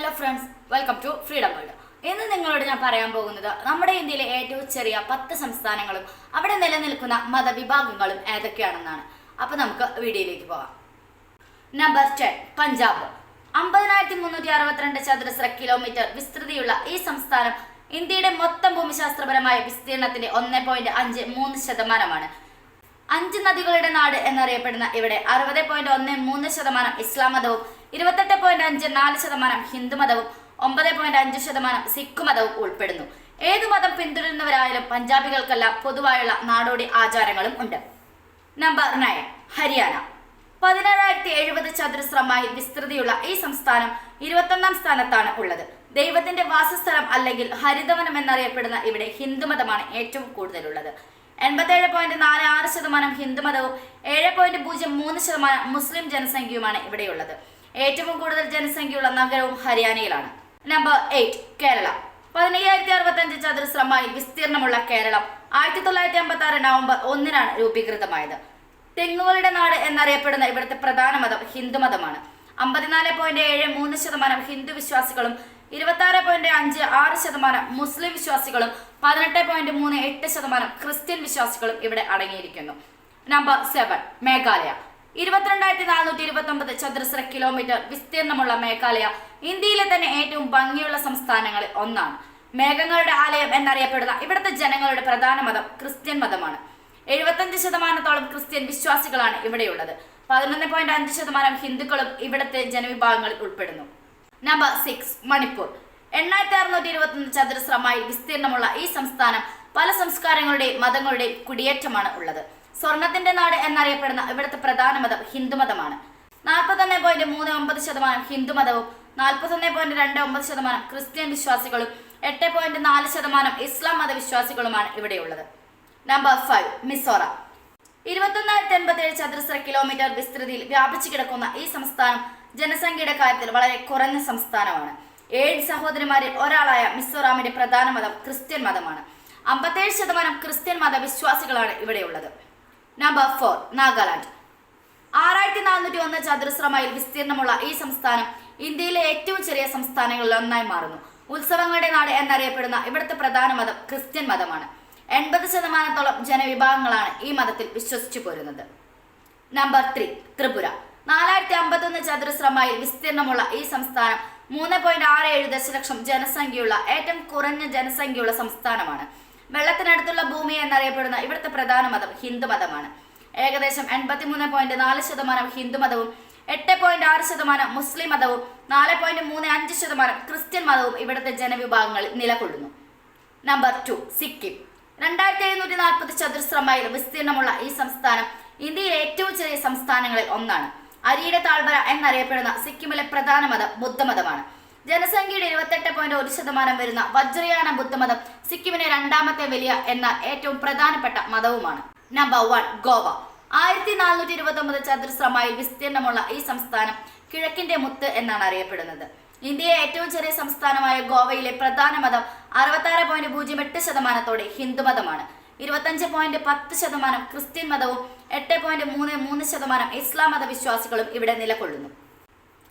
Hello friends welcome to freedom world ഇന്ന് നിങ്ങളോട് ഞാൻ പറയാൻ പോകുന്നത് നമ്മുടെ ഇന്ത്യയിലെ ഏറ്റവും ചെറിയ പത്ത് സംസ്ഥാനങ്ങളും അവിടെ നിലനിൽക്കുന്ന മതവിഭാഗങ്ങളും ഏതൊക്കെയാണെന്നാണ്. അപ്പൊ നമുക്ക് വീഡിയോയിലേക്ക് പോവാം നമ്പർ ടെൻ പഞ്ചാബ് അമ്പതിനായിരത്തി മുന്നൂറ്റി അറുപത്തിരണ്ട് ചതുരശ്ര കിലോമീറ്റർ വിസ്തൃതിയുള്ള ഈ സംസ്ഥാനം ഇന്ത്യയുടെ മൊത്തം ഭൂമിശാസ്ത്രപരമായ വിസ്തീർണത്തിന്റെ ഒന്ന് പോയിന്റ് അഞ്ച് മൂന്ന് ശതമാനമാണ്. അഞ്ച് നദികളുടെ നാട് എന്നറിയപ്പെടുന്ന ഇവിടെ അറുപത് പോയിന്റ് ഒന്ന് മൂന്ന് ശതമാനം ഇസ്ലാം മതവും ഇരുപത്തെട്ട് പോയിന്റ് അഞ്ച് നാല് ശതമാനം ഹിന്ദുമതവും ഒമ്പത് പോയിന്റ് അഞ്ച് ശതമാനം സിഖ് മതവും ഉൾപ്പെടുന്നു. ഏതു മതം പിന്തുടരുന്നവരായാലും പഞ്ചാബികൾക്കെല്ലാം പൊതുവായുള്ള നാടോടി ആചാരങ്ങളും ഉണ്ട്. Number nine Haryana. പതിനേഴായിരത്തി എഴുപത് ചതുരശ്ര മൈൽ വിസ്തൃതിയുള്ള ഈ സംസ്ഥാനം ഇരുപത്തൊന്നാം സ്ഥാനത്താണ് ഉള്ളത്. ദൈവത്തിന്റെ വാസസ്ഥലം അല്ലെങ്കിൽ ഹരിതവനം എന്നറിയപ്പെടുന്ന ഇവിടെ ഹിന്ദുമതമാണ് ഏറ്റവും കൂടുതലുള്ളത്. എൺപത്തേഴ് പോയിന്റ് നാല് ആറ് ശതമാനം ഹിന്ദുമതവും ഏഴ് പോയിന്റ് പൂജ്യം മൂന്ന് ശതമാനം മുസ്ലിം ജനസംഖ്യയുമാണ് ഇവിടെയുള്ളത്. ഏറ്റവും കൂടുതൽ ജനസംഖ്യയുള്ള നഗരവും ഹരിയാനയിലാണ്. Number eight Kerala. പതിനയ്യായിരത്തി അറുപത്തഞ്ച് ചതുരശ്ര മൈൽ വിസ്തീർണമുള്ള കേരളം ആയിരത്തി തൊള്ളായിരത്തി അമ്പത്തി ആറ് നവംബർ ഒന്നിനാണ് രൂപീകൃതമായത്. തെങ്ങുകളുടെ നാട് എന്നറിയപ്പെടുന്ന ഇവിടുത്തെ പ്രധാന മതം ഹിന്ദുമതമാണ് അമ്പത്തിനാല് പോയിന്റ് ഏഴ് മൂന്ന് ശതമാനം ഹിന്ദു വിശ്വാസികളും ഇരുപത്തി ആറ് പോയിന്റ് അഞ്ച് ആറ് ശതമാനം മുസ്ലിം വിശ്വാസികളും പതിനെട്ട് പോയിന്റ് മൂന്ന് എട്ട് ശതമാനം ക്രിസ്ത്യൻ വിശ്വാസികളും ഇവിടെ അടങ്ങിയിരിക്കുന്നു. Number seven Meghalaya. ഇരുപത്തിരണ്ടായിരത്തി നാനൂറ്റി ഇരുപത്തി ഒമ്പത് ചതുരശ്ര കിലോമീറ്റർ വിസ്തീർണമുള്ള മേഘാലയ ഇന്ത്യയിലെ തന്നെ ഏറ്റവും ഭംഗിയുള്ള സംസ്ഥാനങ്ങളിൽ ഒന്നാണ്. മേഘങ്ങളുടെ ആലയം എന്നറിയപ്പെടുന്ന ഇവിടുത്തെ ജനങ്ങളുടെ പ്രധാന മതം ക്രിസ്ത്യൻ മതമാണ്. എഴുപത്തഞ്ച് ശതമാനത്തോളം ക്രിസ്ത്യൻ വിശ്വാസികളാണ് ഇവിടെയുള്ളത്. പതിനൊന്ന് പോയിന്റ് അഞ്ച് ശതമാനം ഹിന്ദുക്കളും ഇവിടുത്തെ ജനവിഭാഗങ്ങളിൽ ഉൾപ്പെടുന്നു. Number six Manipur. എണ്ണായിരത്തി അറുന്നൂറ്റി ഇരുപത്തൊന്ന് ചതുരശ്ര വിസ്തീർണമുള്ള ഈ സംസ്ഥാനം പല സംസ്കാരങ്ങളുടെയും മതങ്ങളുടെയും കുടിയേറ്റമാണ് ഉള്ളത്. സ്വർണത്തിന്റെ നാട് എന്നറിയപ്പെടുന്ന ഇവിടുത്തെ പ്രധാന മതം ഹിന്ദുമതമാണ് നാൽപ്പത്തൊന്ന് പോയിന്റ് മൂന്ന് ഒമ്പത് ശതമാനം ഹിന്ദുമതവും നാൽപ്പത്തൊന്ന് പോയിന്റ് രണ്ട് ഒമ്പത് ശതമാനം ക്രിസ്ത്യൻ വിശ്വാസികളും എട്ട് പോയിന്റ് നാല് ശതമാനം ഇസ്ലാം മതവിശ്വാസികളുമാണ് ഇവിടെയുള്ളത്. Number five Mizoram. ഇരുപത്തൊന്നായിരത്തി എൺപത്തി ഏഴ് ചതുരശ്ര കിലോമീറ്റർ വിസ്തൃതിയിൽ വ്യാപിച്ചു കിടക്കുന്ന ഈ സംസ്ഥാനം ജനസംഖ്യയുടെ കാര്യത്തിൽ വളരെ കുറഞ്ഞ സംസ്ഥാനമാണ്. ഏഴ് സഹോദരിമാരിൽ ഒരാളായ മിസോറാമിന്റെ പ്രധാന മതം ക്രിസ്ത്യൻ മതമാണ്. അമ്പത്തേഴ് ശതമാനം ക്രിസ്ത്യൻ മതവിശ്വാസികളാണ് ഇവിടെയുള്ളത്. നമ്പർ ഫോർ നാഗാലാൻഡ് ആറായിരത്തി നാനൂറ്റി ഒന്ന് ചതുരശ്ര മൈൽ വിസ്തീർണമുള്ള ഈ സംസ്ഥാനം ഇന്ത്യയിലെ ഏറ്റവും ചെറിയ സംസ്ഥാനങ്ങളിൽ ഒന്നായി മാറുന്നു. ഉത്സവങ്ങളുടെ നാട് എന്നറിയപ്പെടുന്ന ഇവിടുത്തെ പ്രധാന മതം ക്രിസ്ത്യൻ മതമാണ്. എൺപത് ശതമാനത്തോളം ജനവിഭാഗങ്ങളാണ് ഈ മതത്തിൽ വിശ്വസിച്ചു പോരുന്നത്. Number three Tripura. നാലായിരത്തി അമ്പത്തൊന്ന് ചതുരശ്ര മൈൽ വിസ്തീർണമുള്ള ഈ സംസ്ഥാനം മൂന്ന് പോയിന്റ് ആറ് ഏഴ് ദശലക്ഷം ജനസംഖ്യയുള്ള ഏറ്റവും കുറഞ്ഞ ജനസംഖ്യയുള്ള സംസ്ഥാനമാണ്. വെള്ളത്തിനടുത്തുള്ള ഭൂമി എന്നറിയപ്പെടുന്ന ഇവിടുത്തെ പ്രധാന മതം ഹിന്ദു മതമാണ്. ഏകദേശം എൺപത്തിമൂന്ന് പോയിന്റ് നാല് ശതമാനം ഹിന്ദുമതവും എട്ട് പോയിന്റ് ആറ് ശതമാനം മുസ്ലിം മതവും നാല് പോയിന്റ് മൂന്ന് അഞ്ച് ശതമാനം ക്രിസ്ത്യൻ മതവും ഇവിടുത്തെ ജനവിഭാഗങ്ങളിൽ നിലകൊള്ളുന്നു. Number two Sikkim. രണ്ടായിരത്തി എഴുന്നൂറ്റി നാൽപ്പത് ചതുരശ്ര മൈൽ വിസ്തീർണമുള്ള ഈ സംസ്ഥാനം ഇന്ത്യയിലെ ഏറ്റവും ചെറിയ സംസ്ഥാനങ്ങളിൽ ഒന്നാണ്. അരിയുടെ താഴ്വര എന്നറിയപ്പെടുന്ന സിക്കിമിലെ പ്രധാന മതം ബുദ്ധമതമാണ്. ജനസംഖ്യയുടെ ഇരുപത്തെട്ട് പോയിന്റ് ഒരു ശതമാനം വരുന്ന വജ്രയാന ബുദ്ധമതം സിക്കിമിനെ രണ്ടാമത്തെ വലിയ എന്ന ഏറ്റവും പ്രധാനപ്പെട്ട മതവുമാണ്. Number one Goa. ആയിരത്തി നാനൂറ്റി ഇരുപത്തി ഒമ്പത് ചതുരശ്ര മൈൽ വിസ്തീർണമുള്ള ഈ സംസ്ഥാനം കിഴക്കിന്റെ മുത്ത് എന്നാണ് അറിയപ്പെടുന്നത്. ഇന്ത്യയെ ഏറ്റവും ചെറിയ സംസ്ഥാനമായ ഗോവയിലെ പ്രധാന മതം അറുപത്താറ് പോയിന്റ് പൂജ്യം എട്ട് ശതമാനത്തോടെ ഹിന്ദുമതമാണ് ഇരുപത്തഞ്ച് പോയിന്റ് പത്ത് ശതമാനം ക്രിസ്ത്യൻ മതവും എട്ട് പോയിന്റ് മൂന്ന് മൂന്ന് ശതമാനം ഇസ്ലാം മതവിശ്വാസികളും ഇവിടെ നിലകൊള്ളുന്നു.